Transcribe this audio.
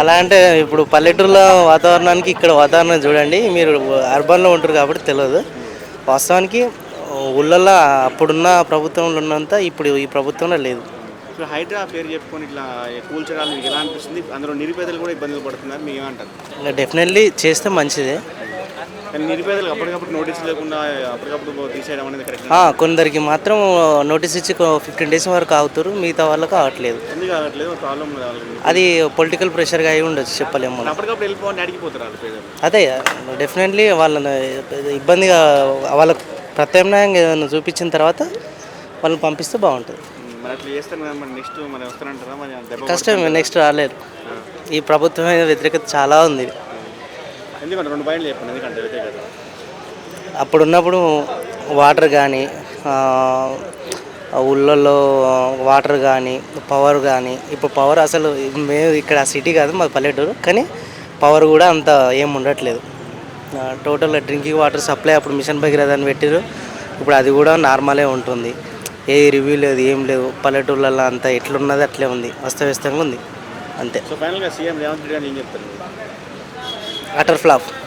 అలా అంటే ఇప్పుడు పల్లెటూరులో వాతావరణానికి ఇక్కడ వాతావరణం చూడండి మీరు అర్బన్లో ఉంటారు కాబట్టి తెలియదు. వాస్తవానికి ఊళ్ళల్లో అప్పుడున్న ప్రభుత్వంలో ఉన్నంత ఇప్పుడు ఈ ప్రభుత్వంలో లేదు. ఇప్పుడు హైడ్రా పేరు చెప్పుకొని ఇట్లా కూల్చడాలు మీకు ఎలా అనిపిస్తుంది? అందులో నిరుపేదలు కూడా ఇబ్బందులు పడుతున్నారు మీరు ఏమంటారు డెఫినెట్లీ చేస్తే మంచిదే. నిరుపేదలకు అప్పటికప్పుడు నోటీస్ లేకుండా అప్పటికప్పుడు తీసేయడం అనేది కరెక్ట్ ఆ, కొందరికి మాత్రం నోటీస్ ఇచ్చి ఫిఫ్టీన్ డేస్ వరకు ఆగుతారు మిగతా వాళ్ళకు ఆగట్లేదు. ఎందుకు ప్రాబ్లం అది పొలిటికల్ ప్రెషర్గా అయి ఉండొచ్చు చెప్పలేము మనం. అప్పటికప్పుడు అడిగిపోతారు అదే డెఫినెట్లీ వాళ్ళని ఇబ్బందిగా వాళ్ళకు ప్రత్యామ్నాయంగా ఏదైనా చూపించిన తర్వాత వాళ్ళని పంపిస్తే బాగుంటుంది. కష్టం నెక్స్ట్ రాలేదు. ఈ ప్రభుత్వం వ్యతిరేకత చాలా ఉంది? ఎందుకంటే రెండు పాయింట్లు చెప్పండి ఎందుకంటే వ్యతిరేకత అప్పుడు ఉన్నప్పుడు వాటర్ కానీ ఊళ్ళల్లో వాటర్ కానీ పవర్ కానీ ఇప్పుడు పవర్ అసలు మేము ఇక్కడ సిటీ కాదు మాది పల్లెటూరు కానీ పవర్ కూడా అంత ఏం ఉండట్లేదు. టోటల్ డ్రింకింగ్ వాటర్ సప్లై అప్పుడు మిషన్ భగీరథ అని పెట్టారు ఇప్పుడు అది కూడా నార్మలే ఉంటుంది. ఏ రివ్యూ లేదు ఏం లేదు పల్లెటూర్లలో అంతా ఎట్లున్నది అట్లే ఉంది అస్తవ్యస్తంగా ఉంది అంతే. సో ఫైనల్గా సీఎం రేవంత్ రెడ్డి గారు ఏం చెప్తారు? Waterflap.